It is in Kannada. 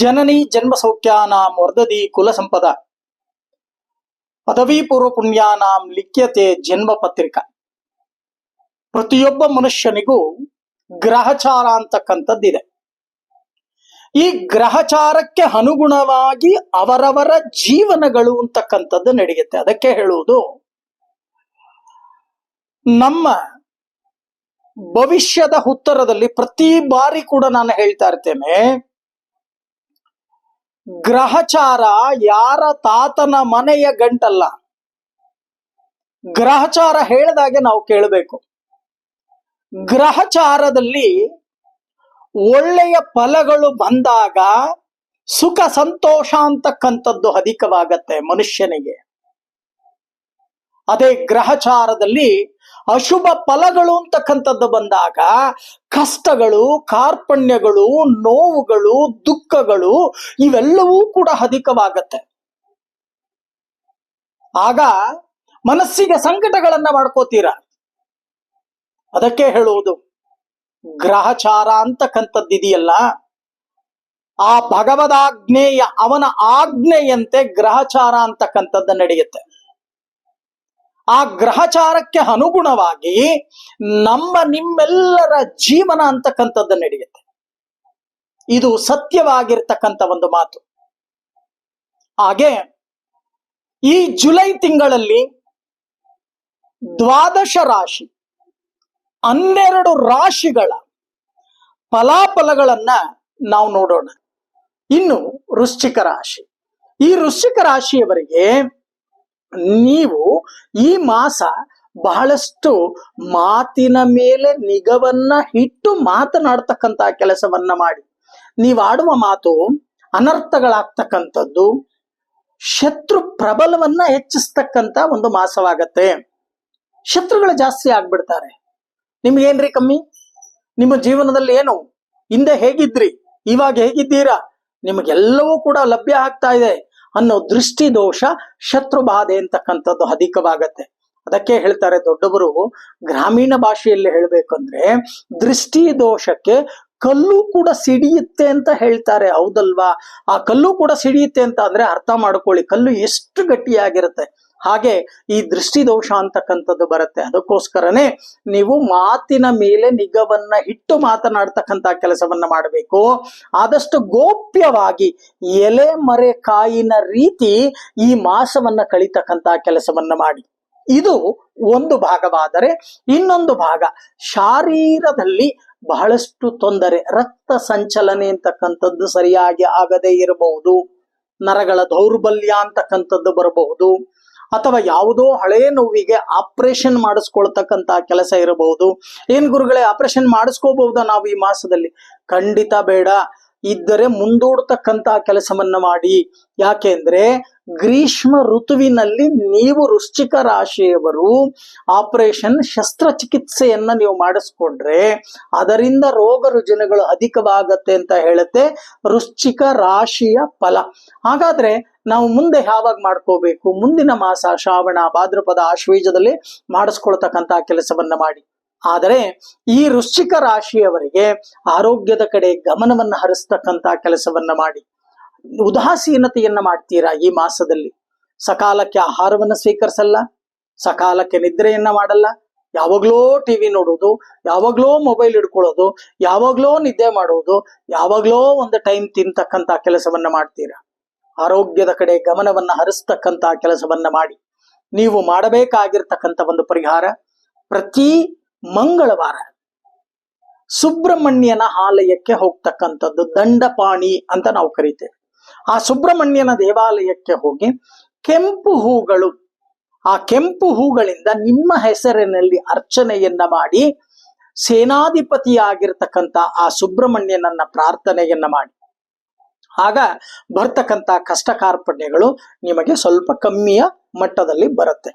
ಜನನಿ ಜನ್ಮ ಸೌಖ್ಯಾನಾಂ ವರ್ಧದಿ ಕುಲ ಸಂಪದ. ಪದವಿ ಪೂರ್ವ ಪುಣ್ಯಾನಾಂ ಲಿಖ್ಯತೆ ಜನ್ಮ ಪತ್ರಿಕಾ. ಪ್ರತಿಯೊಬ್ಬ ಮನುಷ್ಯನಿಗೂ ಗ್ರಹಚಾರ ಅಂತಕ್ಕಂಥದ್ದಿದೆ. ಈ ಗ್ರಹಚಾರಕ್ಕೆ ಅನುಗುಣವಾಗಿ ಅವರವರ ಜೀವನಗಳು ಅಂತಕ್ಕಂಥದ್ದು ನಡೆಯುತ್ತೆ. ಅದಕ್ಕೆ ಹೇಳುವುದು ನಮ್ಮ ಭವಿಷ್ಯದ ಉತ್ತರದಲ್ಲಿ ಪ್ರತಿ ಬಾರಿ ಕೂಡ ನಾನು ಹೇಳ್ತಾ ಇರ್ತೇನೆ ಗ್ರಹಚಾರ ಯಾರ ತಾತನ ಮನೆಯ ಗಂಟಲ್ಲ. ಗ್ರಹಚಾರ ಹೇಳಿದಾಗೆ ನಾವು ಕೇಳಬೇಕು. ಗ್ರಹಚಾರದಲ್ಲಿ ಒಳ್ಳೆಯ ಫಲಗಳು ಬಂದಾಗ ಸುಖ ಸಂತೋಷ ಅಂತಕ್ಕಂಥದ್ದು ಅಧಿಕವಾಗತ್ತೆ ಮನುಷ್ಯನಿಗೆ. ಅದೇ ಗ್ರಹಚಾರದಲ್ಲಿ ಅಶುಭ ಫಲಗಳು ಅಂತಕ್ಕಂಥದ್ದು ಬಂದಾಗ ಕಷ್ಟಗಳು, ಕಾರ್ಪಣ್ಯಗಳು, ನೋವುಗಳು, ದುಃಖಗಳು ಇವೆಲ್ಲವೂ ಕೂಡ ಅಧಿಕವಾಗತ್ತೆ. ಆಗ ಮನಸ್ಸಿಗೆ ಸಂಕಟಗಳನ್ನ ಮಾಡ್ಕೋತೀರ? ಅದಕ್ಕೆ ಹೇಳುವುದು, ಗ್ರಹಚಾರ ಅಂತಕ್ಕಂಥದ್ದಿದೆಯಲ್ಲ ಆ ಭಗವದಾಜ್ಞೆಯ ಅವನ ಆಜ್ಞೆಯಂತೆ ಗ್ರಹಚಾರ ಅಂತಕ್ಕಂಥದ್ದು ನಡೆಯುತ್ತೆ. ಆ ಗ್ರಹಚಾರಕ್ಕೆ ಅನುಗುಣವಾಗಿ ನಮ್ಮ ನಿಮ್ಮೆಲ್ಲರ ಜೀವನ ಅಂತಕ್ಕಂಥದ್ದು ನಡೆಯುತ್ತೆ. ಇದು ಸತ್ಯವಾಗಿರ್ತಕ್ಕಂಥ ಒಂದು ಮಾತು. ಹಾಗೆ ಈ ಜುಲೈ ತಿಂಗಳಲ್ಲಿ ದ್ವಾದಶ ರಾಶಿ ಹನ್ನೆರಡು ರಾಶಿಗಳ ಫಲಾಫಲಗಳನ್ನ ನಾವು ನೋಡೋಣ. ಇನ್ನು ವೃಶ್ಚಿಕ ರಾಶಿ. ಈ ವೃಶ್ಚಿಕ ರಾಶಿಯವರಿಗೆ ನೀವು ಈ ಮಾಸ ಬಹಳಷ್ಟು ಮಾತಿನ ಮೇಲೆ ನಿಗವನ್ನ ಇಟ್ಟು ಮಾತನಾಡ್ತಕ್ಕಂತ ಕೆಲಸವನ್ನ ಮಾಡಿ. ನೀವು ಆಡುವ ಮಾತು ಅನರ್ಥಗಳಾಗ್ತಕ್ಕಂಥದ್ದು, ಶತ್ರು ಪ್ರಬಲವನ್ನ ಹೆಚ್ಚಿಸ್ತಕ್ಕಂತ ಒಂದು ಮಾಸವಾಗತ್ತೆ. ಶತ್ರುಗಳು ಜಾಸ್ತಿ ಆಗ್ಬಿಡ್ತಾರೆ. ನಿಮ್ಗೇನ್ರಿ ಕಮ್ಮಿ? ನಿಮ್ಮ ಜೀವನದಲ್ಲಿ ಏನು? ಹಿಂದೆ ಹೇಗಿದ್ರಿ? ಇವಾಗ ಹೇಗಿದ್ದೀರಾ? ನಿಮಗೆಲ್ಲವೂ ಕೂಡ ಲಭ್ಯ ಆಗ್ತಾ ಇದೆ. ಅನ್ನೋ ದೃಷ್ಟಿ ದೋಷ ಶತ್ರು ಬಾಧೆ ಅಂತಕ್ಕಂಥದ್ದು ಅಧಿಕವಾಗತ್ತೆ. ಅದಕ್ಕೆ ಹೇಳ್ತಾರೆ ದೊಡ್ಡವರು, ಗ್ರಾಮೀಣ ಭಾಷೆಯಲ್ಲಿ ಹೇಳ್ಬೇಕಂದ್ರೆ ದೃಷ್ಟಿ ದೋಷಕ್ಕೆ ಕಲ್ಲು ಕೂಡ ಸಿಡಿಯುತ್ತೆ ಅಂತ ಹೇಳ್ತಾರೆ, ಹೌದಲ್ವಾ? ಆ ಕಲ್ಲು ಕೂಡ ಸಿಡಿಯುತ್ತೆ ಅಂತ ಅಂದ್ರೆ ಅರ್ಥ ಮಾಡ್ಕೊಳ್ಳಿ, ಕಲ್ಲು ಎಷ್ಟು ಗಟ್ಟಿಯಾಗಿರುತ್ತೆ. ಹಾಗೆ ಈ ದೃಷ್ಟಿ ದೋಷ ಅಂತಕ್ಕಂಥದ್ದು ಬರುತ್ತೆ. ಅದಕ್ಕೋಸ್ಕರನೇ ನೀವು ಮಾತಿನ ಮೇಲೆ ನಿಗವನ್ನ ಇಟ್ಟು ಮಾತನಾಡ್ತಕ್ಕಂಥ ಕೆಲಸವನ್ನ ಮಾಡಬೇಕು. ಆದಷ್ಟು ಗೋಪ್ಯವಾಗಿ ಎಲೆ ಮರೆ ಕಾಯಿನ ರೀತಿ ಈ ಮಾಸವನ್ನ ಕಳಿತಕ್ಕಂಥ ಕೆಲಸವನ್ನ ಮಾಡಿ. ಇದು ಒಂದು ಭಾಗವಾದರೆ ಇನ್ನೊಂದು ಭಾಗ. ಶಾರೀರದಲ್ಲಿ ಬಹಳಷ್ಟು ತೊಂದರೆ, ರಕ್ತ ಸಂಚಲನೆ ಅಂತಕ್ಕಂಥದ್ದು ಸರಿಯಾಗಿ ಆಗದೇ ಇರಬಹುದು. ನರಗಳ ದೌರ್ಬಲ್ಯ ಅಂತಕ್ಕಂಥದ್ದು ಬರಬಹುದು. ಅಥವಾ ಯಾವುದೋ ಹಳೆಯ ನೋವಿಗೆ ಆಪರೇಷನ್ ಮಾಡಿಸ್ಕೊಳ್ತಕ್ಕಂತ ಕೆಲಸ ಇರಬಹುದು. ಏನ್ ಗುರುಗಳೇ, ಆಪರೇಷನ್ ಮಾಡಿಸ್ಕೋಬಹುದಾ ನಾವು ಈ ಮಾಸದಲ್ಲಿ? ಖಂಡಿತ ಬೇಡ. ಇದ್ದರೆ ಮುಂದೂಡ್ತಕ್ಕಂತ ಕೆಲಸವನ್ನ ಮಾಡಿ. ಯಾಕೆಂದ್ರೆ ಗ್ರೀಷ್ಮ ಋತುವಿನಲ್ಲಿ ನೀವು ವೃಶ್ಚಿಕ ರಾಶಿಯವರು ಆಪರೇಷನ್ ಶಸ್ತ್ರಚಿಕಿತ್ಸೆಯನ್ನ ನೀವು ಮಾಡಿಸ್ಕೊಂಡ್ರೆ ಅದರಿಂದ ರೋಗ ರುಜಿನಗಳು ಅಧಿಕವಾಗತ್ತೆ ಅಂತ ಹೇಳುತ್ತೆ ವೃಶ್ಚಿಕ ರಾಶಿಯ ಫಲ. ಹಾಗಾದ್ರೆ ನಾವು ಮುಂದೆ ಯಾವಾಗ ಮಾಡ್ಕೋಬೇಕು? ಮುಂದಿನ ಮಾಸ ಶ್ರಾವಣ, ಭಾದ್ರಪದ ಆಶ್ವೀಜದಲ್ಲಿ ಮಾಡಿಸ್ಕೊಳ್ತಕ್ಕಂತಹ ಕೆಲಸವನ್ನ ಮಾಡಿ. ಆದರೆ ಈ ವೃಶ್ಚಿಕ ರಾಶಿಯವರಿಗೆ ಆರೋಗ್ಯದ ಕಡೆ ಗಮನವನ್ನ ಹರಿಸ್ತಕ್ಕಂತ ಕೆಲಸವನ್ನ ಮಾಡಿ. ಉದಾಸೀನತೆಯನ್ನ ಮಾಡ್ತೀರಾ ಈ ಮಾಸದಲ್ಲಿ? ಸಕಾಲಕ್ಕೆ ಆಹಾರವನ್ನ ಸ್ವೀಕರಿಸಲ್ಲ, ಸಕಾಲಕ್ಕೆ ನಿದ್ರೆಯನ್ನ ಮಾಡಲ್ಲ, ಯಾವಾಗ್ಲೋ ಟಿವಿ ನೋಡೋದು, ಯಾವಾಗ್ಲೋ ಮೊಬೈಲ್ ಹಿಡ್ಕೊಳ್ಳೋದು, ಯಾವಾಗ್ಲೋ ನಿದ್ದೆ ಮಾಡೋದು, ಯಾವಾಗ್ಲೋ ಒಂದು ಟೈಮ್ ತಿಂತಕ್ಕಂತ ಕೆಲಸವನ್ನ ಮಾಡ್ತೀರಾ? ಆರೋಗ್ಯದ ಕಡೆ ಗಮನವನ್ನ ಹರಿಸ್ತಕ್ಕಂತ ಕೆಲಸವನ್ನ ಮಾಡಿ. ನೀವು ಮಾಡಬೇಕಾಗಿರ್ತಕ್ಕಂಥ ಒಂದು ಪರಿಹಾರ ಪ್ರತಿ ಮಂಗಳವಾರ ಸುಬ್ರಹ್ಮಣ್ಯನ ಆಲಯಕ್ಕೆ ಹೋಗ್ತಕ್ಕಂಥದ್ದು ದಂಡಪಾಣಿ ಅಂತ ನಾವು ಕರಿತೇವೆ. ಆ ಸುಬ್ರಹ್ಮಣ್ಯನ ದೇವಾಲಯಕ್ಕೆ ಹೋಗಿ ಕೆಂಪು ಹೂಗಳು, ಆ ಕೆಂಪು ಹೂಗಳಿಂದ ನಿಮ್ಮ ಹೆಸರಿನಲ್ಲಿ ಅರ್ಚನೆಯನ್ನ ಮಾಡಿ ಸೇನಾಧಿಪತಿಯಾಗಿರ್ತಕ್ಕಂಥ ಆ ಸುಬ್ರಹ್ಮಣ್ಯನನ್ನ ಪ್ರಾರ್ಥನೆಯನ್ನ ಮಾಡಿ. ಆಗ ಬರ್ತಕ್ಕಂಥ ಕಷ್ಟ ಕಾರ್ಪಣ್ಯಗಳು ನಿಮಗೆ ಸ್ವಲ್ಪ ಕಮ್ಮಿಯ ಮಟ್ಟದಲ್ಲಿ ಬರುತ್ತೆ.